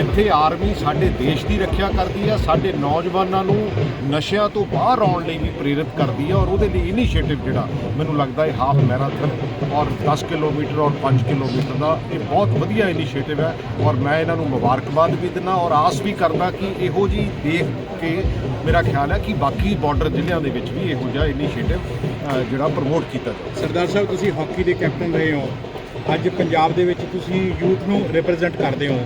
ਜਿੱਥੇ ਆਰਮੀ ਸਾਡੇ ਦੇਸ਼ ਦੀ ਰੱਖਿਆ ਕਰਦੀ ਆ, ਸਾਡੇ ਨੌਜਵਾਨਾਂ ਨੂੰ ਨਸ਼ਿਆਂ ਤੋਂ ਬਾਹਰ ਆਉਣ ਲਈ ਵੀ ਪ੍ਰੇਰਿਤ ਕਰਦੀ ਆ ਔਰ ਉਹਦੇ ਲਈ ਇਨੀਸ਼ੀਏਟਿਵ ਜਿਹੜਾ ਮੈਨੂੰ ਲੱਗਦਾ ਹੈ ਹਾਫ ਮੈਰਾਥਨ ਔਰ 10 ਕਿਲੋਮੀਟਰ ਔਰ 5 ਕਿਲੋਮੀਟਰ ਦਾ ਇਹ ਬਹੁਤ ਵਧੀਆ ਇਨੀਸ਼ੀਏਟਿਵ ਹੈ ਔਰ ਮੈਂ ਇਹਨਾਂ ਨੂੰ ਮੁਬਾਰਕਬਾਦ ਵੀ ਦਿੰਦਾ ਔਰ ਆਸ ਵੀ ਕਰਦਾ ਕਿ ਇਹੋ ਜੀ ਦੇਖ ਕੇ ਮੇਰਾ ਖਿਆਲ ਹੈ ਕਿ ਬਾਕੀ ਬਾਰਡਰ ਜ਼ਿਲ੍ਹਿਆਂ ਦੇ ਵਿੱਚ ਵੀ ਇਹੋ ਜਿਹਾ ਇਨੀਸ਼ੀਏਟਿਵ ਜਿਹੜਾ ਪ੍ਰਮੋਟ ਕੀਤਾ ਜਾਵੇ। ਸਰਦਾਰ ਸਾਹਿਬ, ਤੁਸੀਂ ਹਾਕੀ ਦੇ ਕੈਪਟਨ ਰਹੇ ਹੋ। ਅੱਜ ਪੰਜਾਬ ਦੇ ਵਿੱਚ ਤੁਸੀਂ ਯੂਥ ਨੂੰ ਰਿਪਰੈਜ਼ੈਂਟ ਕਰਦੇ ਹੋ।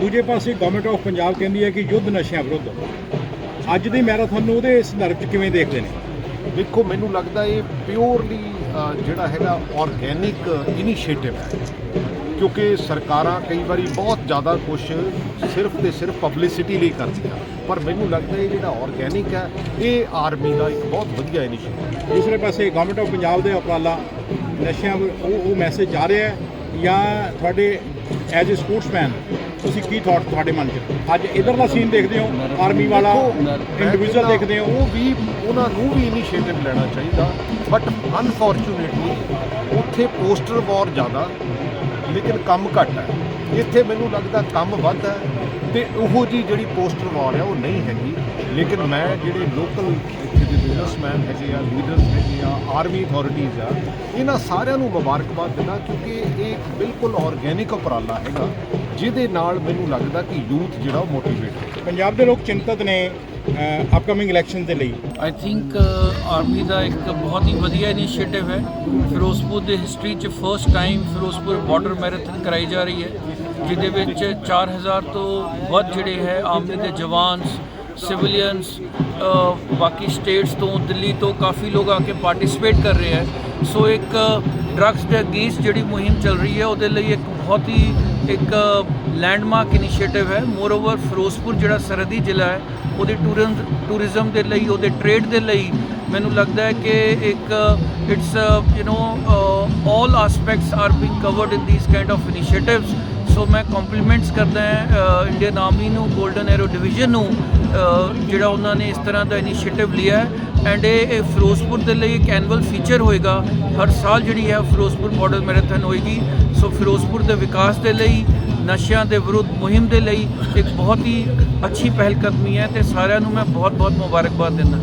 ਦੂਜੇ ਪਾਸੇ ਗਵਰਨਮੈਂਟ ਆਫ ਪੰਜਾਬ ਕਹਿੰਦੀ ਹੈ ਕਿ ਯੁੱਧ ਨਸ਼ਿਆਂ ਵਿਰੁੱਧ। ਅੱਜ ਦੀ ਮੈਰਾਥਨ ਨੂੰ ਉਹਦੇ ਸੰਦਰਭ 'ਚ ਕਿਵੇਂ ਦੇਖਦੇ ਨੇ? ਦੇਖੋ ਮੈਨੂੰ ਲੱਗਦਾ ਇਹ ਪਿਓਰਲੀ ਜਿਹੜਾ ਹੈਗਾ ਆਰਗੇਨਿਕ ਇਨੀਸ਼ੀਏਟਿਵ ਹੈ। ਕਿਉਂਕਿ ਸਰਕਾਰਾਂ ਕਈ ਵਾਰੀ ਬਹੁਤ ਜ਼ਿਆਦਾ ਕੁਝ ਸਿਰਫ ਤੇ ਸਿਰਫ ਪਬਲਿਸਿਟੀ ਲਈ ਕਰਦੀਆਂ। ਪਰ ਮੈਨੂੰ ਲੱਗਦਾ ਇਹ ਜਿਹੜਾ ਆਰਗੇਨਿਕ ਹੈ ਇਹ ਆਰਮੀ ਦਾ ਇੱਕ ਬਹੁਤ ਵਧੀਆ ਇਨੀਸ਼ੀਏਟਿਵ ਦੂਸਰੇ ਪਾਸੇ ਗਵਰਨਮੈਂਟ ਆਫ ਪੰਜਾਬ ਦੇ ਉਪਰਾਲਾ ਨਸ਼ਿਆਂ ਉਹ ਉਹ ਮੈਸੇਜ ਜਾ ਰਿਹਾ ਹੈ ਜਾਂ ਤੁਹਾਡੇ ਐਜ਼ ਅ ਸਪੋਰਟਸਮੈਨ ਤੁਸੀਂ ਕੀ ਥਾਟ ਤੁਹਾਡੇ ਮਨ 'ਚ? ਅੱਜ ਇਧਰਲਾ ਸੀਨ ਦੇਖਦੇ ਹੋ ਆਰਮੀ ਵਾਲਾ ਇੰਡੀਵਿਜੂਅਲ ਦੇਖਦੇ ਹੋ। ਉਹ ਵੀ ਉਹਨਾਂ ਨੂੰ ਵੀ ਇਨੀਸ਼ੀਏਟਿਵ ਲੈਣਾ ਚਾਹੀਦਾ ਬਟ ਅਨਫੋਰਚੂਨੇਟਲੀ ਉੱਥੇ ਪੋਸਟਰ ਵਾਰ ਜ਼ਿਆਦਾ ਲੇਕਿਨ ਕੰਮ ਘੱਟ ਹੈ। ਇੱਥੇ ਮੈਨੂੰ ਲੱਗਦਾ ਕੰਮ ਵੱਧ ਹੈ। ਤੇ ਉਹੋ ਜੀ ਜਿਹੜੀ ਪੋਸਟਰ ਵਾਰ ਆ, ਉਹ ਨਹੀਂ ਹੈਗੀ। ਲੇਕਿਨ ਮੈਂ ਜਿਹੜੇ ਲੋਕਲ ਇੱਥੇ ਦੇ ਬਿਜ਼ਨਸਮੈਨ ਹੈਗੇ ਆ ਲੀਡਰਸ ਹੈਗੇ ਆ ਆਰਮੀ ਅਥਾਰਟੀਜ਼ ਆ, ਇਹਨਾਂ ਸਾਰਿਆਂ ਨੂੰ ਮੁਬਾਰਕਬਾਦ ਦਿੰਦਾ ਕਿਉਂਕਿ ਇਹ ਬਿਲਕੁਲ ਆਰਗੇਨਿਕ ਉਪਰਾਲਾ ਹੈਗਾ, ਜਿਹਦੇ ਨਾਲ ਮੈਨੂੰ ਲੱਗਦਾ ਕਿ ਯੂਥ ਜਿਹੜਾ ਉਹ ਮੋਟੀਵੇਟ ਪੰਜਾਬ ਦੇ ਲੋਕ ਚਿੰਤਤ ਨੇ ਅਪਕਮਿੰਗ ਇਲੈਕਸ਼ਨ ਦੇ ਲਈ? ਆਈ ਥਿੰਕ ਆਰਮੀ ਦਾ ਇੱਕ ਬਹੁਤ ਹੀ ਵਧੀਆ ਇਨੀਸ਼ੀਏਟਿਵ ਹੈ। ਫਿਰੋਜ਼ਪੁਰ ਦੇ ਹਿਸਟਰੀ 'ਚ first time Ferozepur border marathon ਕਰਾਈ ਜਾ ਰਹੀ ਹੈ, ਜਿਹਦੇ ਵਿੱਚ 4000 ਤੋਂ ਵੱਧ ਜਿਹੜੇ ਹੈ ਆਰਮੀ ਦੇ ਜਵਾਨਸ ਸਿਵਲੀਅਨਸ ਬਾਕੀ ਸਟੇਟਸ ਤੋਂ ਦਿੱਲੀ ਤੋਂ ਕਾਫੀ ਲੋਕ ਆ ਕੇ ਪਾਰਟਿਸਿਪੇਟ ਕਰ ਰਹੇ ਹੈ। ਸੋ ਇੱਕ ਡਰੱਗਸ ਦੇ ਅਗੇਂਸਟ ਜਿਹੜੀ ਮੁਹਿੰਮ ਚੱਲ ਰਹੀ ਹੈ, ਉਹਦੇ ਲਈ ਇੱਕ ਬਹੁਤ ਹੀ ਇੱਕ ਲੈਂਡਮਾਰਕ ਇਨੀਸ਼ੀਏਟਿਵ ਹੈ। ਮੋਰ ਓਵਰ ਫਿਰੋਜ਼ਪੁਰ ਜਿਹੜਾ ਸਰਹੱਦੀ ਜ਼ਿਲ੍ਹਾ ਹੈ, ਉਹਦੇ ਟੂਰਿਜ਼ਮ ਟੂਰਿਜ਼ਮ ਦੇ ਲਈ, ਉਹਦੇ ਟ੍ਰੇਡ ਦੇ ਲਈ ਮੈਨੂੰ ਲੱਗਦਾ ਹੈ ਕਿ ਇੱਕ it's you know all aspects are being covered in these kind of initiatives so ਮੈਂ ਕੰਪਲੀਮੈਂਟਸ ਕਰਦਾ ਹਾਂ ਇੰਡੀਅਨ ਆਰਮੀ ਨੂੰ ਗੋਲਡਨ ਐਰੋ ਡਿਵੀਜ਼ਨ ਨੂੰ ਜਿਹੜਾ ਉਹਨਾਂ ਨੇ ਇਸ ਤਰ੍ਹਾਂ ਦਾ ਇਨੀਸ਼ੀਏਟਿਵ ਲਿਆ ਹੈ। ਐਂਡ ਇਹ ਇਹ ਫਿਰੋਜ਼ਪੁਰ ਦੇ ਲਈ ਇੱਕ ਐਨੂਅਲ ਫੀਚਰ ਹੋਏਗਾ। ਹਰ ਸਾਲ ਜਿਹੜੀ ਹੈ, ਫਿਰੋਜ਼ਪੁਰ ਬਾਰਡਰ ਮੈਰਾਥਨ ਹੋਏਗੀ। ਸੋ ਫਿਰੋਜ਼ਪੁਰ ਦੇ ਵਿਕਾਸ ਦੇ ਲਈ, ਨਸ਼ਿਆਂ ਦੇ ਵਿਰੁੱਧ ਮੁਹਿੰਮ ਦੇ ਲਈ ਇੱਕ ਬਹੁਤ ਹੀ ਅੱਛੀ ਪਹਿਲ ਕਦਮੀ ਹੈ ਤੇ ਸਾਰਿਆਂ ਨੂੰ ਮੈਂ ਬਹੁਤ ਬਹੁਤ ਮੁਬਾਰਕਬਾਦ ਦਿੰਦਾ।